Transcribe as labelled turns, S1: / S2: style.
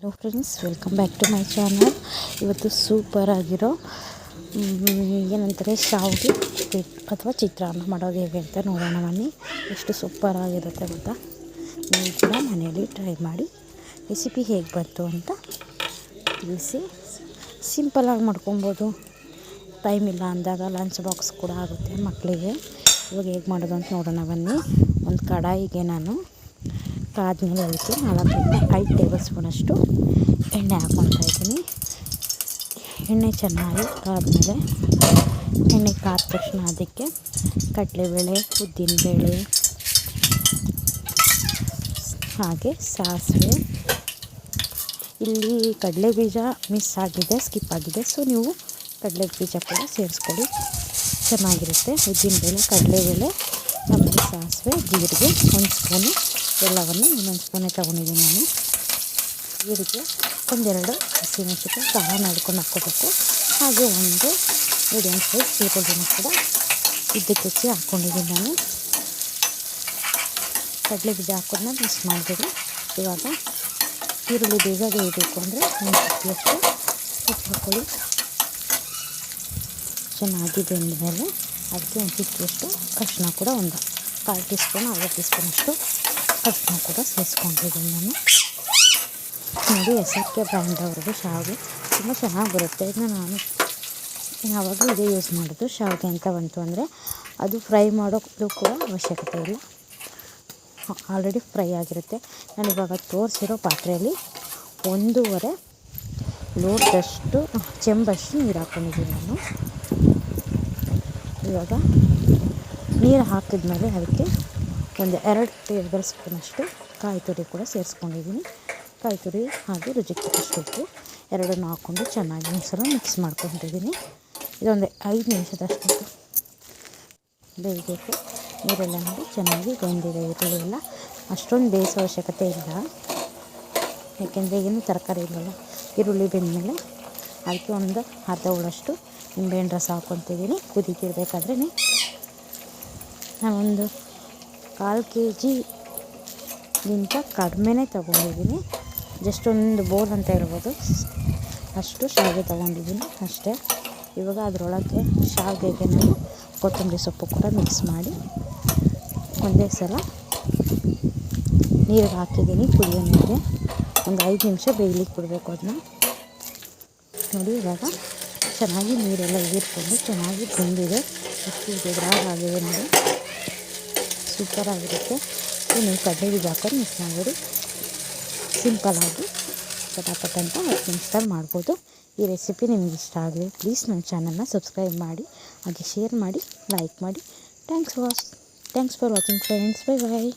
S1: Hello friends welcome back to my channel ಇವತ್ತು super ಆಗಿರೋ ಏನಂತಾರೆ, ಶಾವಿಗೆ ಅಥವಾ ಚಿತ್ರಾನ್ನ ಮಾಡೋದು ಹೇಗೆ ಅಂತ ನೋಡೋಣ ಬನ್ನಿ. ಎಷ್ಟು ಸೂಪರ್ ಆಗಿರುತ್ತೆ ಗೊತ್ತಾ? ನೀವು ಕೂಡ ಮನೆಯಲ್ಲಿ ಟ್ರೈ ಮಾಡಿ ರೆಸಿಪಿ ಹೇಗೆ ಬಂತು ಅಂತ ತಿಳಿಸಿ ಸಿಂಪಲಾಗಿ ಮಾಡ್ಕೊಬೋದು. ಟೈಮ್ ಇಲ್ಲ ಅಂದಾಗ ಲಂಚ್ ಬಾಕ್ಸ್ ಕೂಡ ಆಗುತ್ತೆ ಮಕ್ಕಳಿಗೆ. ಇವಾಗ ಹೇಗೆ ಮಾಡೋದು ಅಂತ ನೋಡೋಣ ಬನ್ನಿ. ಒಂದು ಕಡಾಯಿಗೆ ನಾನು ಕಾದ್ಮೇಲೆ ಅದಕ್ಕೆ ನಾಲ್ಕರಿಂದ ಐದು ಟೇಬಲ್ ಸ್ಪೂನಷ್ಟು ಎಣ್ಣೆ ಹಾಕ್ಕೊತಾ ಇದ್ದೀನಿ. ಎಣ್ಣೆ ಚೆನ್ನಾಗಿ ಕಾದ್ಮೇಲೆ ಎಣ್ಣೆ ಕಾದ ತಕ್ಷಣ ಅದಕ್ಕೆ ಕಡಲೆಬೇಳೆ, ಉದ್ದಿನಬೇಳೆ, ಹಾಗೆ ಸಾಸಿವೆ. ಇಲ್ಲಿ ಕಡಲೆ ಬೀಜ ಮಿಸ್ ಆಗಿದೆ, ಸ್ಕಿಪ್ ಆಗಿದೆ. ಸೊ ನೀವು ಕಡಲೆ ಬೀಜ ಕೂಡ ಸೇರಿಸ್ಕೊಳ್ಳಿ. ಚೆನ್ನಾಗಿರುತ್ತೆ. ಉದ್ದಿನಬೇಳೆ, ಕಡಲೆಬೇಳೆ ಆಮೇಲೆ ಸಾಸಿವೆ, ಜೀರಿಗೆ, ಒಂದು ಸ್ಪೂನು ಎಲ್ಲವನ್ನು ಒಂದೊಂದು ಸ್ಪೂನೇ ತೊಗೊಂಡಿದ್ದೀನಿ ನಾನು. ಜೀರಿಗೆ ಒಂದೆರಡು ಹಸಿಮೆಣಸಿನ್ಕಾಯಿ ಖಾರ ನಡ್ಕೊಂಡು ಹಾಕ್ಕೋಬೇಕು. ಹಾಗೆ ಒಂದು ಮೀಡಿಯಮ್ ಸೈಜ್ ಈರುಳ್ಳಿನ ಕೂಡ ಇದಕ್ಕೆ ಹೆಚ್ಚಿ ಹಾಕ್ಕೊಂಡಿದ್ದೀನಿ ನಾನು. ಕಡಲೆ ಬೀಜ ಹಾಕೋದನ್ನ ಮಿಕ್ಸ್ ಮಾಡಿಬಿಡಿ. ಇವಾಗ ಈರುಳ್ಳಿ ಬೇಗ ಬೇಯಬೇಕು ಅಂದರೆ ಒಂದು ಚಿಟಿಯಷ್ಟು ಉಪ್ಪು ಹಾಕ್ಕೊಳ್ಳಿ. ಚೆನ್ನಾಗಿ ಬೆಂದಮೇಲೆ ಅದಕ್ಕೆ ಒಂದು ಚಿಟಿಯಷ್ಟು ಅರಿಶಿನ ಕೂಡ ಒಂದು ಕಾಲು ಟೀ ಸ್ಪೂನ್ ಅರ್ಧ ಟೀ ಸ್ಪೂನಷ್ಟು ಅರಿಶಿನ ಕೂಡ ಸೇರಿಸ್ಕೊಂಡಿದ್ದೀನಿ ನಾನು ನೋಡಿ ಎಸ್ ಆರ್ ಕೆ ಬ್ರ್ಯಾಂಡ್ ಶಾವಿಗೆ. ತುಂಬ ಚೆನ್ನಾಗಿ ಬರುತ್ತೆ ಇದನ್ನ ನಾನು ಯಾವಾಗಲೂ ಇದೇ ಯೂಸ್ ಮಾಡೋದು, ಶಾವಿಗೆ ಅಂತ ಬಂತು ಅಂದರೆ ಅದು ಫ್ರೈ ಮಾಡೋದು ಕೂಡ ಅವಶ್ಯಕತೆ ಇಲ್ಲ. ಆಲ್ರೆಡಿ ಫ್ರೈ ಆಗಿರುತ್ತೆ. ನಾನು ಇವಾಗ ತೋರಿಸಿರೋ ಪಾತ್ರೆಯಲ್ಲಿ ಒಂದೂವರೆ ಲೋಟದಷ್ಟು ಚೆಂಬಷ್ಟು ನೀರು ಹಾಕ್ಕೊಂಡಿದ್ದೀನಿ ನಾನು. ಇವಾಗ ನೀರು ಹಾಕಿದ್ಮೇಲೆ ಅದಕ್ಕೆ ಒಂದು ಎರಡು ಟೇಬಲ್ ಸ್ಪೂನಷ್ಟು ಕಾಯಿ ತುರಿ ಕೂಡ ಸೇರಿಸ್ಕೊಂಡಿದ್ದೀನಿ. ಕಾಯಿ ತುರಿ ಹಾಗೆ ರುಚಿಗೆ ತಕ್ಕಷ್ಟು ಎರಡನ್ನು ಹಾಕ್ಕೊಂಡು ಚೆನ್ನಾಗಿ ಒಂದ್ಸಲ ಮಿಕ್ಸ್ ಮಾಡ್ಕೊಂಡಿದ್ದೀನಿ. ಇದೊಂದು ಐದು ನಿಮಿಷದಷ್ಟು ಬೇಯಬೇಕು. ನೀರೆಲ್ಲ ನೋಡಿ ಚೆನ್ನಾಗಿ ಬೆಂದಿದೆ ಈರುಳ್ಳಿ ಎಲ್ಲ. ಅಷ್ಟೊಂದು ಬೇಯಿಸೋ ಅವಶ್ಯಕತೆ ಇಲ್ಲ. ಯಾಕೆಂದರೆ ಏನು ತರಕಾರಿ ಇಲ್ಲಲ್ಲ ಈರುಳ್ಳಿ ಬೆಂದಮೇಲೆ ಅದಕ್ಕೆ ಒಂದು ಅರ್ಧ ಉಳಷ್ಟು ನಿಂಬೆಹಣ್ಣು ರಸ ಹಾಕ್ಕೊತಿದ್ದೀನಿ. ನಾನು ನಾನೊಂದು ಕಾಲು ಕೆ ಜಿಗಿಂತ ಕಡಿಮೆನೇ ತೊಗೊಂಡಿದ್ದೀನಿ. ಜಸ್ಟ್ ಒಂದು ಬೋಲ್ ಅಂತ ಇರ್ಬೋದು. ಅಷ್ಟು ಶಾವಿಗೆ ತೊಗೊಂಡಿದ್ದೀನಿ ಅಷ್ಟೇ. ಇವಾಗ ಅದರೊಳಗೆ ಶಾವಿಗೆಗೆ ನಾನು ಕೊತ್ತಂಬರಿ ಸೊಪ್ಪು ಕೂಡ ಮಿಕ್ಸ್ ಮಾಡಿ ಒಂದೇ ಸಲ ನೀರಿಗೆ ಹಾಕಿದ್ದೀನಿ ಕುದಿಯೋ ನೀರಿಗೆ ಒಂದು ಐದು ನಿಮಿಷ ಬೇಯಲಿಕ್ಕೆ ಬಿಡಬೇಕು ಅದನ್ನ. ನೋಡಿ ಇವಾಗ ಚೆನ್ನಾಗಿ ನೀರೆಲ್ಲ ಹೀರ್ಕೊಂಡು ಚೆನ್ನಾಗಿ ಬೆಂದಿದೆ. ಎಷ್ಟು ಆಗಿದೆ ನೋಡಿ. ಸೂಪರಾಗಿರುತ್ತೆ ನೀವು ಕಡಲೆ ಬೀಜ ಹಾಕೊಂಡು ಮಿಕ್ಸ್ ಮಾಡಿಬಿಡಿ ಸಿಂಪಲ್ಲಾಗಿ ಪಟಾಪಟ್ ಅಂತ ಹತ್ತು ಮಾಡ್ಬೋದು. ಈ ರೆಸಿಪಿ ನಿಮಗೆ ಇಷ್ಟ ಆಗಲಿ ಪ್ಲೀಸ್ ನನ್ನ ಚಾನಲ್ನ ಸಬ್ಸ್ಕ್ರೈಬ್ ಮಾಡಿ, ಹಾಗೆ ಶೇರ್ ಮಾಡಿ ಲೈಕ್ ಮಾಡಿ. Thanks was thanks for watching friends bye bye